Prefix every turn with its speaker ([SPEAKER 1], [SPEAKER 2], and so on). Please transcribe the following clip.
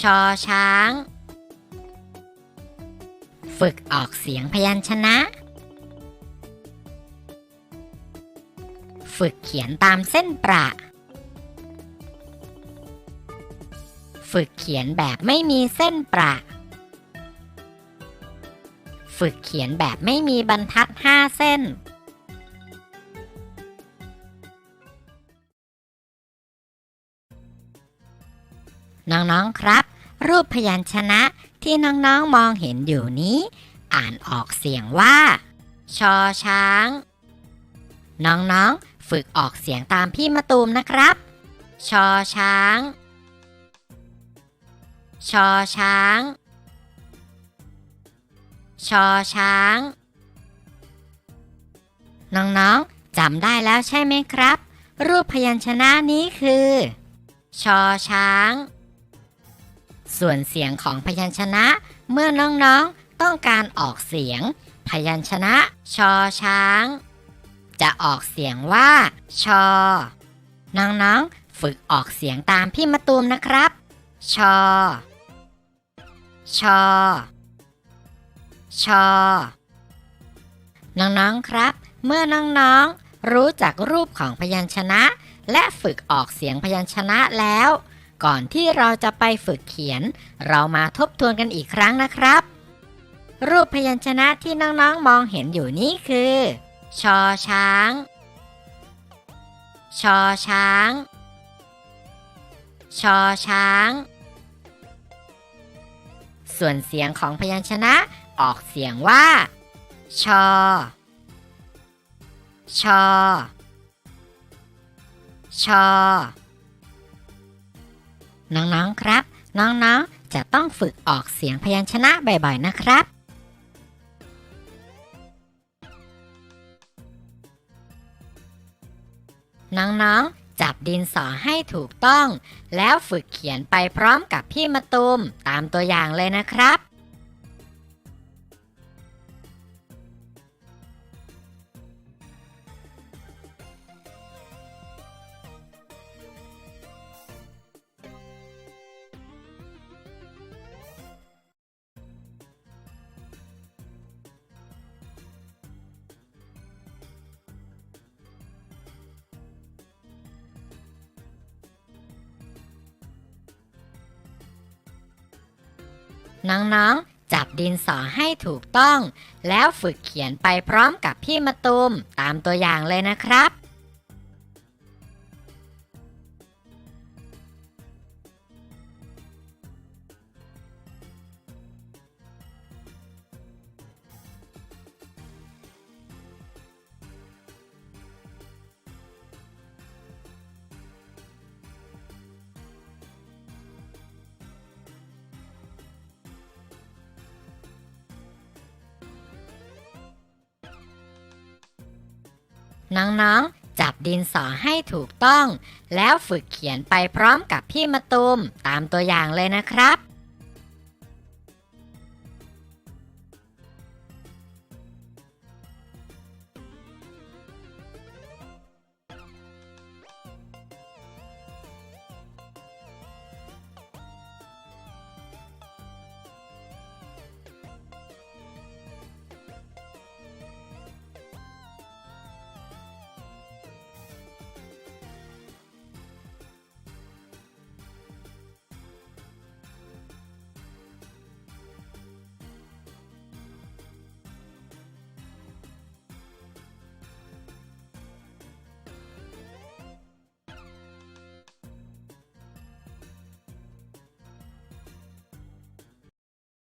[SPEAKER 1] ชอช้าง ฝึกออกเสียงพยัญชนะ ฝึกเขียนตามเส้นประ ฝึกเขียนแบบไม่มีเส้นประ ฝึกเขียนแบบไม่มีบรรทัดห้าเส้น น้องๆครับ รูปพยัญชนะที่น้องๆมองเห็นอยู่นี้ อ่านออกเสียงว่า ชอช้าง น้องๆฝึกออกเสียงตามพี่มะตูมนะครับ ชอช้าง ชอช้าง ชอช้าง น้องๆจำได้แล้วใช่ไหมครับ รูปพยัญชนะนี้คือ ชอช้าง ส่วนเสียงของพยัญชนะ เมื่อน้องๆต้องการออกเสียง พยัญชนะ ชอช้าง จะออกเสียงว่า ชอ น้องๆฝึกออกเสียงตามพี่มะตูมนะครับ ชอ ชอ ชอ น้องๆครับ เมื่อน้องๆรู้จักรูปของพยัญชนะ และฝึกออกเสียงพยัญชนะแล้ว ก่อนที่เราจะไปฝึกเขียน เรามาทบทวนกันอีกครั้งนะครับ รูปพยัญชนะที่น้องๆมองเห็นอยู่นี้คือ ชอช้าง ชอช้าง ชอช้าง ส่วนเสียงของพยัญชนะออกเสียงว่า ชอ ชอ ชอ น้องๆครับ น้องๆ จะต้องฝึกออกเสียงพยัญชนะบ่อยๆ นะครับ น้องๆ จับดินสอให้ถูกต้อง แล้วฝึกเขียนไปพร้อมกับพี่มะตูมตามตัวอย่างเลยนะครับ น้องๆ จับดินสอให้ถูกต้อง แล้วฝึกเขียนไปพร้อมกับพี่มะตูมตามตัวอย่างเลยนะครับ น้องๆ จับดินสอให้ถูกต้อง แล้วฝึกเขียนไปพร้อมกับพี่มะตูมตามตัวอย่างเลยนะครับ